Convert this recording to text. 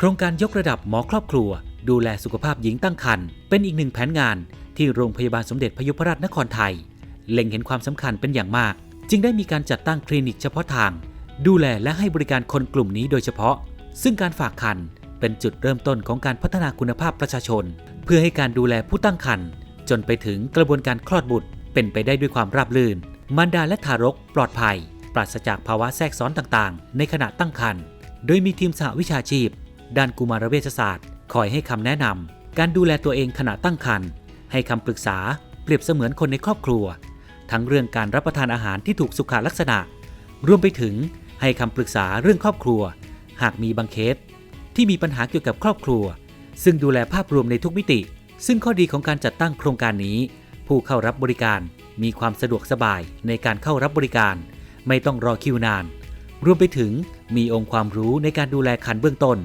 โครงการยกระดับหมอครอบครัว ดูแลสุขภาพหญิงตั้งครรภ์เป็นอีกหนึ่งแผนงานที่โรงพยาบาลสมเด็จพยุพราชนครไทย เล็งเห็นความสำคัญเป็นอย่างมาก จึงได้มีการจัดตั้งคลินิกเฉพาะทาง ดูแลและให้บริการคนกลุ่มนี้โดยเฉพาะ ซึ่งการฝากคันเป็นจุดเริ่มต้นของการพัฒนาคุณภาพประชาชน เพื่อให้การดูแลผู้ตั้งครรภ์จนไปถึงกระบวนการคลอดบุตร เป็นไปได้ด้วยความราบรื่น มารดาและทารกปลอดภัย ปราศจากภาวะแทรกซ้อนต่างๆ ในขณะตั้งครรภ์โดยมีทีมสหวิชาชีพ ด้านกุมารเวชศาสตร์ คอยให้คำแนะนำการดูแลตัวเองขณะตั้งครรภ์ให้คำปรึกษาเปรียบเสมือนคนในครอบครัว ทั้งเรื่องการรับประทานอาหารที่ถูกสุขลักษณะ รวมไปถึงให้คำปรึกษาเรื่องครอบครัว หากมีบางเคส ที่มีปัญหาเกี่ยวกับครอบครัว ซึ่งดูแลภาพรวมในทุกมิติ ซึ่งข้อดีของการจัดตั้งโครงการนี้ ผู้เข้ารับบริการมีความสะดวกสบายในการเข้ารับบริการ ไม่ต้องรอคิวนาน รวมไปถึงมีองค์ความรู้ในการดูแลคันเบื้องต้น